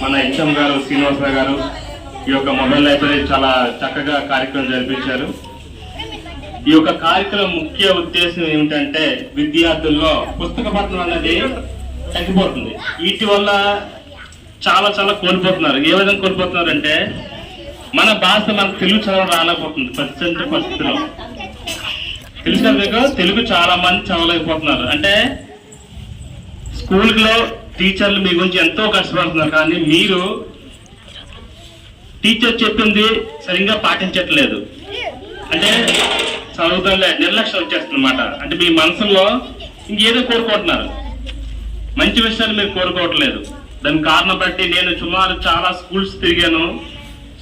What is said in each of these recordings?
మన హెచ్ఎం గారు శ్రీనివాసరావు గారు ఈ యొక్క మొబైల్ లైబ్రరీ చాలా చక్కగా కార్యక్రమం జరిపించారు. ఈ యొక్క కార్యక్రమం ముఖ్య ఉద్దేశం ఏమిటంటే విద్యార్థుల్లో పుస్తక పఠనం అనేది తగ్గిపోతుంది. వీటి వల్ల చాలా చాలా కోల్పోతున్నారు. ఏ విధంగా కోల్పోతున్నారు అంటే మన భాష మనకు తెలుగు చదవడం రాలేకపోతుంది. ప్రస్తుత పరిస్థితిలో. తెలుసు తెలుగు చాలా మంది చదవలేకపోతున్నారు. అంటే స్కూల్లో టీచర్లు మీ గురించి ఎంతో కష్టపడుతున్నారు కానీ మీరు టీచర్ చెప్పింది సరిగ్గా పాటించట్లేదు. అంటే చదువుతాలే నిర్లక్ష్యం వచ్చేస్తుందన్నమాట. అంటే మీ మనసులో ఇంకేదో కోరుకుంటున్నారు. మంచి విషయాలు మీరు కోరుకోవట్లేదు. దానికి కారణం బట్టి నేను సుమారు చాలా స్కూల్స్ తిరిగాను.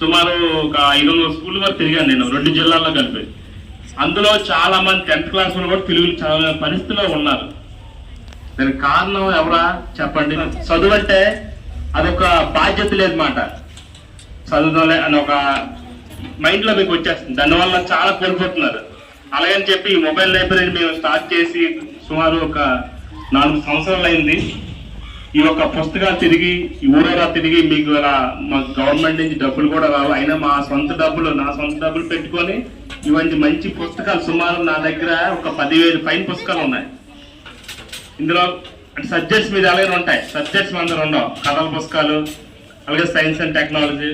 సుమారు ఒక ఐదు వందల స్కూల్ వరకు తిరిగాను నేను రెండు జిల్లాల్లో కలిపి. అందులో చాలా మంది టెన్త్ క్లాస్ వాళ్ళు కూడా తెలుగు చదవలేని పరిస్థితిలో ఉన్నారు. దానికి కారణం ఎవరా చెప్పండి. చదువు అంటే అదొక బాధ్యత లేదన్నమాట. మాట అని ఒక మైండ్లో మీకు వచ్చేస్తుంది. దానివల్ల చాలా కోల్పోతున్నారు అలాగని చెప్పి ఈ మొబైల్ లైబ్రరీని మేము స్టార్ట్ చేసి సుమారు ఒక నాలుగు సంవత్సరాలు అయింది. ఈ యొక్క పుస్తకాలు తిరిగి ఊరేరా తిరిగి మీకు ఇలా మా గవర్నమెంట్ నుంచి డబ్బులు కూడా రావు అయినా మా సొంత డబ్బులు నా సొంత డబ్బులు పెట్టుకొని ఇవన్నీ మంచి పుస్తకాలు సుమారు నా దగ్గర ఒక పదివేలు పైన పుస్తకాలు ఉన్నాయి. ఇందులో అంటే సబ్జెక్ట్స్ మీద అలాగే ఉంటాయి. సబ్జెక్ట్స్ మన దగ్గర ఉండవు. కథల పుస్తకాలు అలాగే సైన్స్ అండ్ టెక్నాలజీ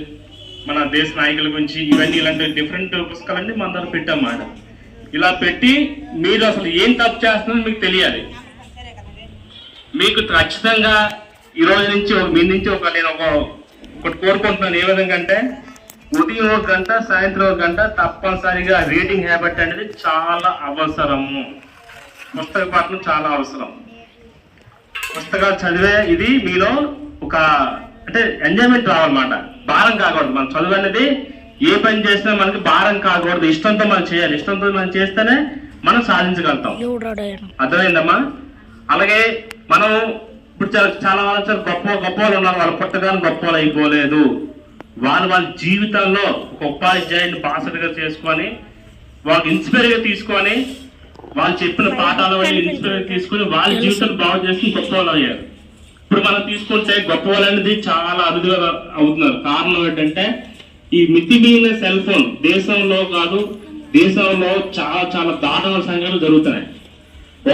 మన దేశ నాయకుల గురించి ఇవన్నీ ఇలాంటి డిఫరెంట్ పుస్తకాలన్నీ మన దగ్గర పెట్టామాట ఇలా పెట్టి మీరు అసలు ఏం తప్పు చేస్తున్నారో మీకు తెలియాలి. మీకు ఖచ్చితంగా ఈ రోజు నుంచి ఒక మీ నుంచి ఒక నేను ఒక ఒకటి కోరుకుంటున్నాను ఏ విధంగా అంటే ఉదయం ఒక గంట సాయంత్రం ఒక గంట తప్పనిసరిగా రీడింగ్ హ్యాబిట్ అనేది చాలా అవసరము. పుస్తక పఠనం చాలా అవసరం. పుస్తకాలు చదివే ఇది మీలో ఒక అంటే ఎంజాయ్మెంట్ రావాలన్నమాట భారం కాకూడదు. మనం చదువు అనేది ఏ పని చేసినా మనకి భారం కాకూడదు. ఇష్టంతో మనం చేయాలి. ఇష్టంతో మనం చేస్తేనే మనం సాధించగలుగుతాం. అర్థమైందమ్మా? అలాగే మనం ఇప్పుడు చాలా చాలా వాళ్ళు చాలా గొప్ప గొప్ప వాళ్ళు ఉన్నారు. వాళ్ళు పుట్టగానే గొప్ప వాళ్ళు అయిపోలేదు. వాళ్ళు వాళ్ళ జీవితంలో ఒక ఉపాధ్యాయుని బాసటగా చేసుకొని వాళ్ళకి ఇన్స్పైర్గా తీసుకొని వాళ్ళు చెప్పిన పాఠాల వల్ల ఇన్స్పైర్ తీసుకొని వాళ్ళ జీవితాలు బాగు చేసుకుని గొప్ప వాళ్ళు అయ్యారు. ఇప్పుడు మనం తీసుకుంటే గొప్ప వాళ్ళు అనేది చాలా అరుదుగా అవుతున్నారు. కారణం ఏంటంటే ఈ మితిమీరిన సెల్ ఫోన్ దేశంలో కాదు దేశంలో చాలా చాలా దారుణ సంఘటనలు జరుగుతున్నాయి.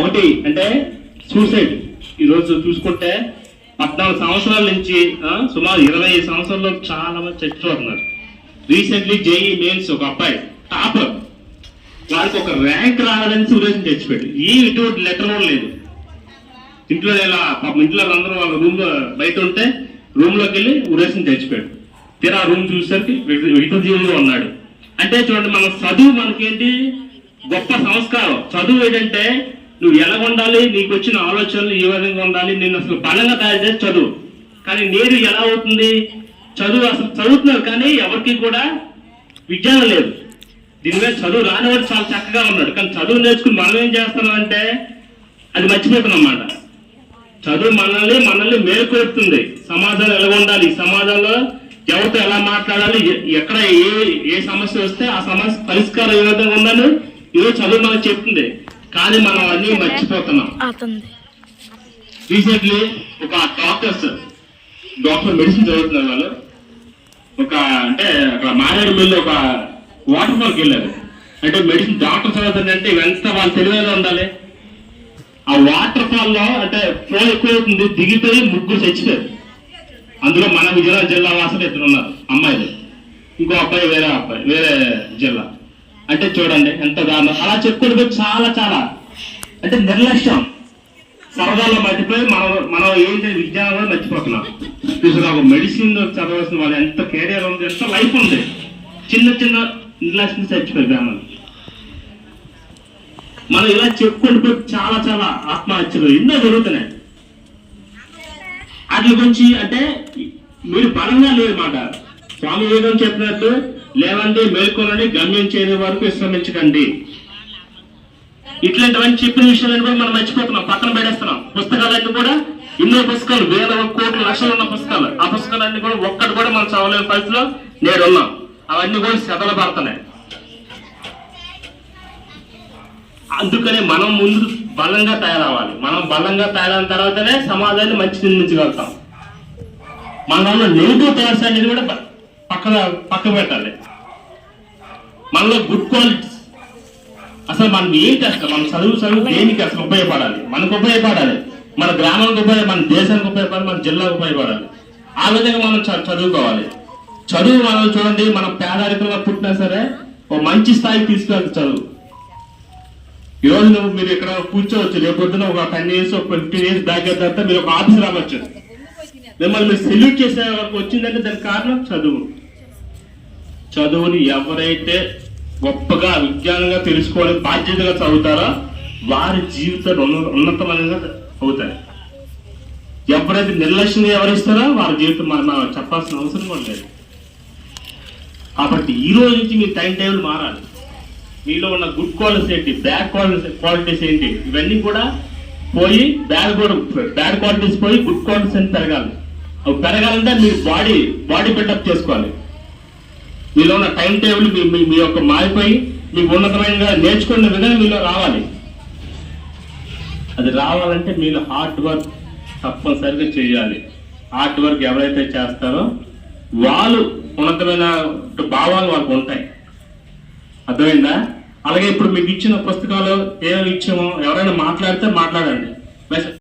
ఒకటి అంటే సూసైడ్. ఈ రోజు చూసుకుంటే పద్నాలుగు సంవత్సరాల నుంచి సుమారు ఇరవై సంవత్సరాల్లో చాలా మంది చచ్చిపోతున్నారు. రీసెంట్లీ జేఈ మెయిన్స్ ఒక అబ్బాయి టాపర్. వాడికి ఒక ర్యాంక్ రావాలని సురేష్ తెచ్చిపెట్టు. ఈ ఇటువంటి లెటర్ కూడా లేదు. ఇంట్లో ఇలా పాపం ఇంట్లో అందరూ వాళ్ళ రూమ్లో బయట ఉంటే రూమ్లోకి వెళ్ళి ఉరేషన్ తెచ్చిపోయాడు తీరా రూమ్ చూసేసరికి వికృజీవుగా ఉన్నాడు. అంటే చూడండి మన చదువు మనకేంటి? గొప్ప సంస్కారం. చదువు ఏంటంటే నువ్వు ఎలా ఉండాలి నీకు వచ్చిన ఆలోచనలు ఏ విధంగా ఉండాలి నేను అసలు బలంగా తయారు చేసి చదువు. కానీ నేను ఎలా అవుతుంది? చదువు అసలు చదువుతున్నారు కానీ ఎవరికి కూడా విజ్ఞానం లేదు. దీని మీద చదువు రానివాడు చాలా చక్కగా ఉన్నాడు. కానీ చదువు నేర్చుకుని మనం ఏం చేస్తున్నాం అంటే అది మర్చిపోతున్నాం అన్నమాట. చదువు మనల్ని మనల్ని మేలుకొలుపుతుంది. సమాజంలో ఎలా ఉండాలి? సమాజంలో ఎవరితో ఎలా మాట్లాడాలి? ఎక్కడ ఏ ఏ సమస్య వస్తే ఆ సమస్య పరిష్కారం ఏ విధంగా ఉందని ఈరోజు చదువు మనకు చెప్తుంది. కానీ మనం అన్ని మర్చిపోతున్నాం. రీసెంట్లీ ఒక డాక్టర్స్ డాక్టర్ మెడిసిన్ చదువుతున్నారు వాళ్ళు. ఒక అంటే అక్కడ మారేడు మిల్లు ఒక వాటర్ ఫాల్కి వెళ్ళారు అంటే మెడిసిన్ డాక్టర్ చదువుతుందంటే ఇవంతా వాళ్ళు తెలివిగా ఉండాలి ఆ వాటర్ ఫాల్లో అంటే ఫ్లో ఎక్కువ అవుతుంది దిగిపోయి ముగ్గురు చచ్చిపోయారు. అందులో మన విజయనగరం జిల్లా వాసులు ఇద్దరు ఉన్నారు అమ్మాయిలు. ఇంకో అబ్బాయి వేరే అబ్బాయి వేరే జిల్లా. అంటే చూడండి ఎంత దారుణం. అలా చెప్పుకుంటే చాలా చాలా. అంటే నిర్లక్ష్యం. సరదాలో మర్చిపోయి మనం మనం ఏంటి విజ్ఞానం కూడా మర్చిపోతున్నాం. చూసిన ఒక మెడిసిన్ చదవాల్సిన వాళ్ళు ఎంత కెరియర్ ఉంది ఎంత లైఫ్ ఉంది. చిన్న చిన్న నిర్లక్ష్యం చచ్చిపోయి గ్రామాలు. మనం ఇలా చెప్పుకుంటూ చాలా చాలా ఆత్మహత్యలు ఎన్నో జరుగుతున్నాయి. అట్ల గురించి అంటే మీరు బలంగా లేదన్నమాట స్వామి వివేకం చెప్పినట్టు లేవండి మేల్కొనండి గమ్యం చేయని వరకు విశ్రమించకండి. ఇట్లాంటివన్నీ చెప్పిన విషయాలను కూడా మనం మర్చిపోతున్నాం పక్కన పెట్టేస్తున్నాం. పుస్తకాలన్నీ కూడా ఎన్నో పుస్తకాలు వేల కోట్ల లక్షలు ఉన్న పుస్తకాలు. ఆ పుస్తకాలన్నీ కూడా ఒక్కటి కూడా మనం చదవలేని పరిస్థితిలో నేడు ఉన్నాం అవన్నీ కూడా శతలు పడుతున్నాయి. అందుకనే మనం ముందు బలంగా తయారవ్వాలి. మనం బలంగా తయారైన తర్వాతనే సమాజాన్ని మంచి నిర్మించగలుగుతాం మనలో నెగిటివ్ థాట్స్ అనేది కూడా పక్కన పక్క పెట్టాలి. మనలో గుడ్ క్వాలిటీస్ అసలు మనం ఏంటి అసలు మన చదువు చదువు దేనికి అసలు ఉపయోగపడాలి. మనకు ఉపయోగపడాలి. మన గ్రామానికి ఉపయోగ మన దేశానికి ఉపయోగపడాలి. మన జిల్లాకు ఉపయోగపడాలి. ఆ విధంగా మనం చదువుకోవాలి. చదువు మనం చూడండి మనం పేదరికంగా పుట్టినా సరే ఓ మంచి స్థాయికి తీసుకెళ్ళి చదువు. ఈ రోజు నువ్వు మీరు ఇక్కడ కూర్చోవచ్చు రేపు పొద్దున ఒక టెన్ ఇయర్స్ ఒక ఫిఫ్టీన్ ఇయర్స్ దాకా అయిన తర్వాత మీరు ఒక ఆఫీస్ రావచ్చు. మిమ్మల్ని మీరు సెల్యూట్ చేసే వరకు వచ్చిందంటే దానికి కారణం చదువు. చదువుని ఎవరైతే గొప్పగా విజ్ఞానంగా తెలుసుకోవడం బాధ్యతగా చదువుతారో వారి జీవితాలు ఉన్న- అవుతాయి. ఎవరైతే నిర్లక్ష్యంగా ఎవరిస్తారో వారి జీవితం మనం మనం చెప్పాల్సిన అవసరం కూడా లేదు. కాబట్టి ఈ రోజు నుంచి మీ టైం టేబుల్ మారాలి. మీలో ఉన్న గుడ్ క్వాలిటీస్ ఏంటి బ్యాడ్ క్వాలిటీస్ క్వాలిటీస్ ఏంటి ఇవన్నీ కూడా పోయి బ్యాడ్ కూడా బ్యాడ్ క్వాలిటీస్ పోయి గుడ్ క్వాలిటీస్ అని పెరగాలి. అవి పెరగాలంటే మీరు బాడీ బాడీ బిల్డప్ చేసుకోవాలి. మీలో ఉన్న టైం టేబుల్ మీ మీ- మీ యొక్క మారిపోయి మీకు ఉన్నతమైన నేర్చుకున్న విధంగా మీలో రావాలి. అది రావాలంటే మీరు హార్డ్ వర్క్ తప్పనిసరిగా చేయాలి. హార్డ్ వర్క్ ఎవరైతే చేస్తారో వాళ్ళు ఉన్నతమైన భావాలు వాళ్ళకు ఉంటాయి. అర్థమైందా? అలాగే ఇప్పుడు మీకు ఇచ్చిన పుస్తకాలు ఏమేమి ఇచ్చామో ఎవరైనా మాట్లాడితే మాట్లాడండి.